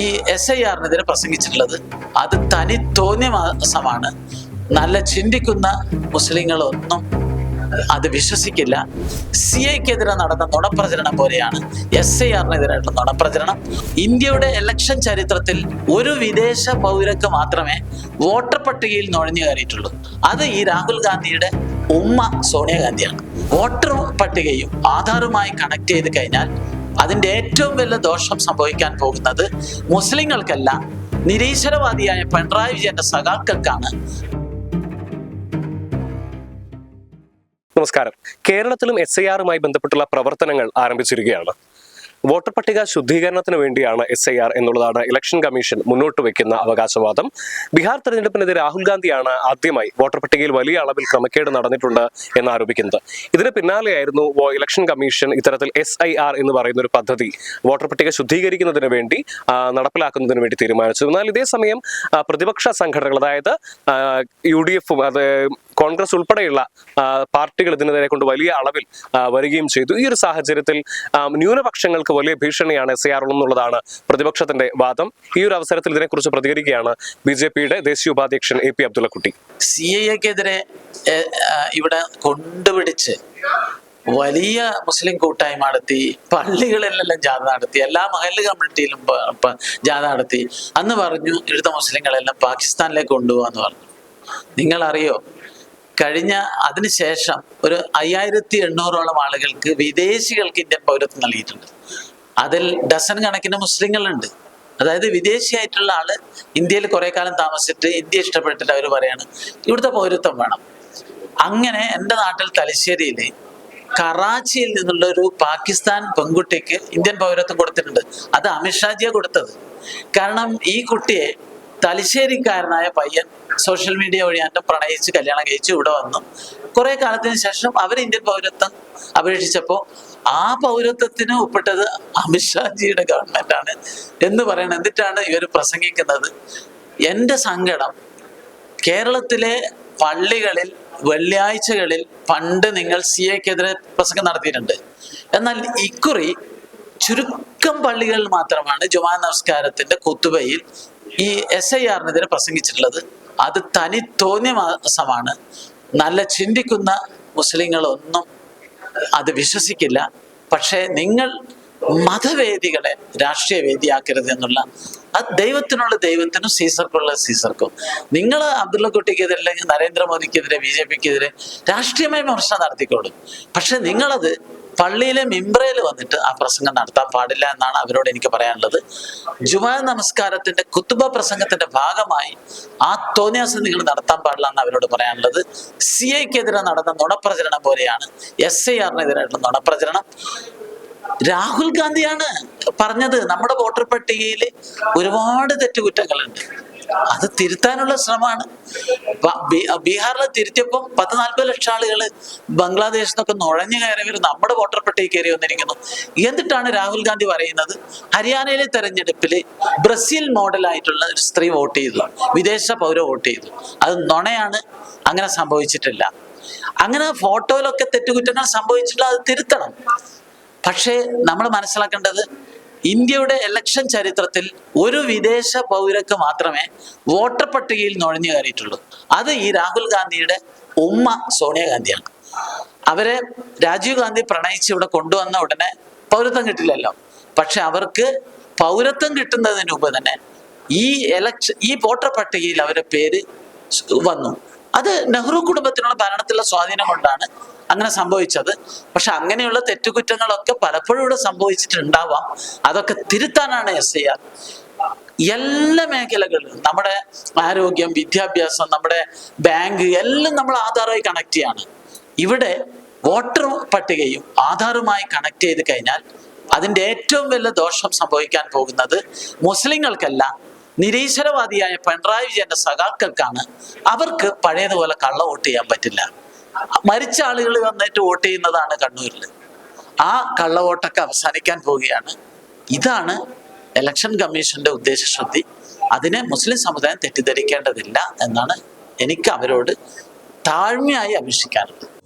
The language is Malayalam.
ഈ എസ് ഐ ആറിനെതിരെ പ്രസംഗിച്ചിട്ടുള്ളത്. അത് തനി തോന്നിയ മാസമാണ് നല്ല ചിന്തിക്കുന്ന മുസ്ലിങ്ങളൊന്നും അത് വിശ്വസിക്കില്ല. സി ഐക്കെതിരെ നടന്ന നുണപ്രചരണം പോലെയാണ് എസ് ഐ ആറിനെതിരായിട്ടുള്ള നുണപ്രചരണം. ഇന്ത്യയുടെ ഇലക്ഷൻ ചരിത്രത്തിൽ ഒരു വിദേശ പൗരക്ക് മാത്രമേ വോട്ടർ പട്ടികയിൽ നുഴഞ്ഞു കയറിയിട്ടുള്ളൂ. അത് ഈ രാഹുൽ ഗാന്ധിയുടെ ഉമ്മ സോണിയാഗാന്ധിയാണ്. വോട്ടർ പട്ടികയും ആധാറുമായി കണക്ട് ചെയ്ത് കഴിഞ്ഞാൽ അതിന്റെ ഏറ്റവും വലിയ ദോഷം സംഭവിക്കാൻ പോകുന്നത് മുസ്ലിങ്ങൾക്കല്ല നിരീശ്വരവാദിയായ പിണറായി വിജയന്റെ സഖാക്കൾക്കാണ്. നമസ്കാരം. കേരളത്തിലും എസ് ഐ ആറുമായി ബന്ധപ്പെട്ടുള്ള പ്രവർത്തനങ്ങൾ ആരംഭിച്ചിരിക്കുകയാണ്. വോട്ടർ പട്ടിക ശുദ്ധീകരണത്തിന് വേണ്ടിയാണ് എസ് ഐ ആർ എന്നുള്ളതാണ് ഇലക്ഷൻ കമ്മീഷൻ മുന്നോട്ട് വെക്കുന്ന അവകാശവാദം. ബീഹാർ തെരഞ്ഞെടുപ്പിനെതിരെ രാഹുൽ ഗാന്ധിയാണ് ആദ്യമായി വോട്ടർ പട്ടികയിൽ വലിയ അളവിൽ ക്രമക്കേട് നടന്നിട്ടുണ്ട് എന്ന് ആരോപിക്കുന്നത് ഇതിന് പിന്നാലെയായിരുന്നു ഇലക്ഷൻ കമ്മീഷൻ ഇത്തരത്തിൽ എസ് ഐ ആർ എന്ന് പറയുന്ന ഒരു പദ്ധതി വോട്ടർ പട്ടിക ശുദ്ധീകരിക്കുന്നതിന് വേണ്ടി നടപ്പിലാക്കുന്നതിന് വേണ്ടി തീരുമാനിച്ചു. എന്നാൽ ഇതേ സമയം പ്രതിപക്ഷ സംഘടനകൾ അതായത് യു ഡി എഫും അത് കോൺഗ്രസ് ഉൾപ്പെടെയുള്ള പാർട്ടികൾ ഇതിനെതിരെ കൊണ്ട് വലിയ അളവിൽ വരികയും ചെയ്തു. ഈ ഒരു സാഹചര്യത്തിൽ ആ, ന്യൂനപക്ഷങ്ങൾക്ക് വലിയ ഭീഷണിയാണ് എസ് ഐ ആർ എന്നുള്ളതാണ് പ്രതിപക്ഷത്തിന്റെ വാദം. ഈ ഒരു അവസരത്തിൽ ഇതിനെക്കുറിച്ച് പ്രതികരിക്കുകയാണ് ബി ജെ പിയുടെ ദേശീയ ഉപാധ്യക്ഷൻ എ പി അബ്ദുള്ളക്കുട്ടി. സി എക്കെതിരെ ഇവിടെ കൊണ്ടുപിടിച്ച് വലിയ മുസ്ലിം കൂട്ടായ്മ നടത്തി പള്ളികളിലെല്ലാം ജാഥ നടത്തി എല്ലാ മഹല്ല് കമ്മ്യൂണിറ്റിയിലും ജാഥ നടത്തി. അന്ന് പറഞ്ഞു ഇവിടുത്തെ മുസ്ലിങ്ങളെല്ലാം പാകിസ്ഥാനിലേക്ക് കൊണ്ടുപോകാന്ന് പറഞ്ഞു. നിങ്ങൾ അറിയോ കഴിഞ്ഞ അതിനുശേഷം ഒരു അയ്യായിരത്തി എണ്ണൂറോളം ആളുകൾക്ക് വിദേശികൾക്ക് ഇന്ത്യൻ പൗരത്വം നൽകിയിട്ടുണ്ട്. അതിൽ ഡസൻ കണക്കിന് മുസ്ലിങ്ങളുണ്ട്. അതായത് വിദേശിയായിട്ടുള്ള ആൾ ഇന്ത്യയിൽ കുറെ കാലം താമസിച്ചിട്ട് ഇന്ത്യ ഇഷ്ടപ്പെട്ടിട്ട് അവർ പറയാണ് ഇവിടുത്തെ പൗരത്വം വേണം. അങ്ങനെ എന്റെ നാട്ടിൽ തലശ്ശേരിയിൽ കറാച്ചിയിൽ നിന്നുള്ള ഒരു പാകിസ്ഥാൻ പെൺകുട്ടിക്ക് ഇന്ത്യൻ പൗരത്വം കൊടുത്തിട്ടുണ്ട്. അത് അമിത്ഷാജിയെ കൊടുത്തത്. കാരണം ഈ കുട്ടിയെ തലശ്ശേരിക്കാരനായ പയ്യൻ സോഷ്യൽ മീഡിയ വഴി എന്നെ പ്രണയിച്ച് കല്യാണം കഴിച്ച് ഇവിടെ വന്നു. കുറെ കാലത്തിന് ശേഷം അവർ ഇന്ത്യൻ പൗരത്വം അപേക്ഷിച്ചപ്പോൾ ആ പൗരത്വത്തിന് ഒപ്പിട്ടത് അമിത്ഷാജിയുടെ ഗവൺമെന്റ് ആണ് എന്ന് പറയണം. എന്നിട്ടാണ് ഇവർ പ്രസംഗിക്കുന്നത്. എന്റെ സങ്കടം കേരളത്തിലെ പള്ളികളിൽ വെള്ളിയാഴ്ചകളിൽ പണ്ട് നിങ്ങൾ സി എക്കെതിരെ പ്രസംഗം നടത്തിയിട്ടുണ്ട്. എന്നാൽ ഇക്കുറി ചുരുക്കം പള്ളികളിൽ മാത്രമാണ് ജുമാ നമസ്കാരത്തിന്റെ കുത്തുബയിൽ ഈ എസ് ഐ ആറിനെതിരെ പ്രസംഗിച്ചിട്ടുള്ളത് അത് തനി തോന്നിയ മാസമാണ് നല്ല ചിന്തിക്കുന്ന മുസ്ലിങ്ങളൊന്നും അത് വിശ്വസിക്കില്ല. പക്ഷേ നിങ്ങൾ മതവേദികളെ രാഷ്ട്രീയ വേദിയാക്കരുത് എന്നുള്ള അത് ദൈവത്തിനുള്ള ദൈവത്തിനും സീസർക്കുള്ള സീസർക്കും. നിങ്ങൾ അബ്ദുള്ള കുട്ടിക്കെതിരെ അല്ലെങ്കിൽ നരേന്ദ്രമോദിക്കെതിരെ ബി ജെ പിക്കെതിരെ രാഷ്ട്രീയമായ വിമർശനം നടത്തിക്കോളും. പക്ഷെ നിങ്ങളത് പള്ളിയിലെ മിംബ്രയിൽ വന്നിട്ട് ആ പ്രസംഗം നടത്താൻ പാടില്ല എന്നാണ് അവരോട് എനിക്ക് പറയാനുള്ളത്. ജുമാ നമസ്കാരത്തിന്റെ കുത്തുബ പ്രസംഗത്തിന്റെ ഭാഗമായി ആ തോന്നിയാസം നിങ്ങൾ നടത്താൻ പാടില്ല എന്ന് അവരോട് പറയാനുള്ളത്. സി ഐക്കെതിരെ നടന്ന നുണപ്രചരണം പോലെയാണ് എസ് ഐ ആറിനെതിരായിട്ടുള്ള നുണപ്രചരണം. രാഹുൽ ഗാന്ധിയാണ് പറഞ്ഞത് നമ്മുടെ വോട്ടർ പട്ടികയിൽ ഒരുപാട് തെറ്റുകുറ്റങ്ങളുണ്ട്. അത് തിരുത്താനുള്ള ശ്രമമാണ്. ബീഹാറിൽ തിരുത്തിയപ്പം പത്ത് നാൽപ്പത് ലക്ഷം ആളുകൾ ബംഗ്ലാദേശിൽ നിന്നൊക്കെ നുഴഞ്ഞു കയറിയവർ നമ്മുടെ വോട്ടർ പട്ടിക കയറി വന്നിരിക്കുന്നു. എന്നിട്ടാണ് രാഹുൽ ഗാന്ധി പറയുന്നത്? ഹരിയാനയിലെ തെരഞ്ഞെടുപ്പിൽ ബ്രസീൽ മോഡലായിട്ടുള്ള ഒരു സ്ത്രീ വോട്ട് ചെയ്തു. വിദേശ പൗര വോട്ട് ചെയ്തു. അത് നുണയാണ്. അങ്ങനെ സംഭവിച്ചിട്ടില്ല. അങ്ങനെ ഫോട്ടോയിലൊക്കെ തെറ്റുകുറ്റങ്ങൾ സംഭവിച്ചിട്ടുള്ള അത് തിരുത്തണം. പക്ഷേ നമ്മൾ മനസ്സിലാക്കേണ്ടത് ഇന്ത്യയുടെ ഇലക്ഷൻ ചരിത്രത്തിൽ ഒരു വിദേശ പൗരക്ക് മാത്രമേ വോട്ടർ പട്ടികയിൽ നുഴഞ്ഞു കയറിയിട്ടുള്ളൂ. അത് ഈ രാഹുൽ ഗാന്ധിയുടെ ഉമ്മ സോണിയാഗാന്ധിയാണ് അവരെ രാജീവ് ഗാന്ധി പ്രണയിച്ച് ഇവിടെ കൊണ്ടുവന്ന ഉടനെ പൗരത്വം കിട്ടില്ലല്ലോ. പക്ഷെ അവർക്ക് പൗരത്വം കിട്ടുന്നതിന് മുമ്പ് തന്നെ ഈ എലക്ഷൻ ഈ വോട്ടർ പട്ടികയിൽ അവരുടെ പേര് വന്നു. അത് നെഹ്റു കുടുംബത്തിനുള്ള ഭരണത്തിലുള്ള സ്വാധീനം കൊണ്ടാണ് അങ്ങനെ സംഭവിച്ചത്. പക്ഷെ അങ്ങനെയുള്ള തെറ്റുകുറ്റങ്ങളൊക്കെ പലപ്പോഴും ഇവിടെ സംഭവിച്ചിട്ടുണ്ടാവാം. അതൊക്കെ തിരുത്താനാണ് എസ് ഐ ആർ. എല്ലാ മേഖലകളിലും നമ്മുടെ ആരോഗ്യം വിദ്യാഭ്യാസം നമ്മുടെ ബാങ്ക് എല്ലാം നമ്മൾ ആധാറുമായി കണക്ട് ചെയ്യാണ്. ഇവിടെ വോട്ടർ പട്ടികയും ആധാറുമായി കണക്ട് ചെയ്ത് കഴിഞ്ഞാൽ അതിന്റെ ഏറ്റവും വലിയ ദോഷം സംഭവിക്കാൻ പോകുന്നത് മുസ്ലിങ്ങൾക്കല്ല നിരീശ്വരവാദിയായ പിണറായി വിജയന്റെ സഖാക്കൾക്കാണ് അവർക്ക് പഴയതുപോലെ കള്ള വോട്ട് ചെയ്യാൻ പറ്റില്ല. മരിച്ച ആളുകൾ വന്നിട്ട് വോട്ട് ചെയ്യുന്നതാണ് കണ്ണൂരിൽ ആ കള്ള വോട്ടൊക്കെ അവസാനിക്കാൻ പോവുകയാണ്. ഇതാണ് ഇലക്ഷൻ കമ്മീഷന്റെ ഉദ്ദേശശുദ്ധി അതിനെ മുസ്ലിം സമുദായം തെറ്റിദ്ധരിക്കേണ്ടതില്ല എന്നാണ് എനിക്ക് അവരോട് താഴ്മയായി അപേക്ഷിക്കാനുള്ളത്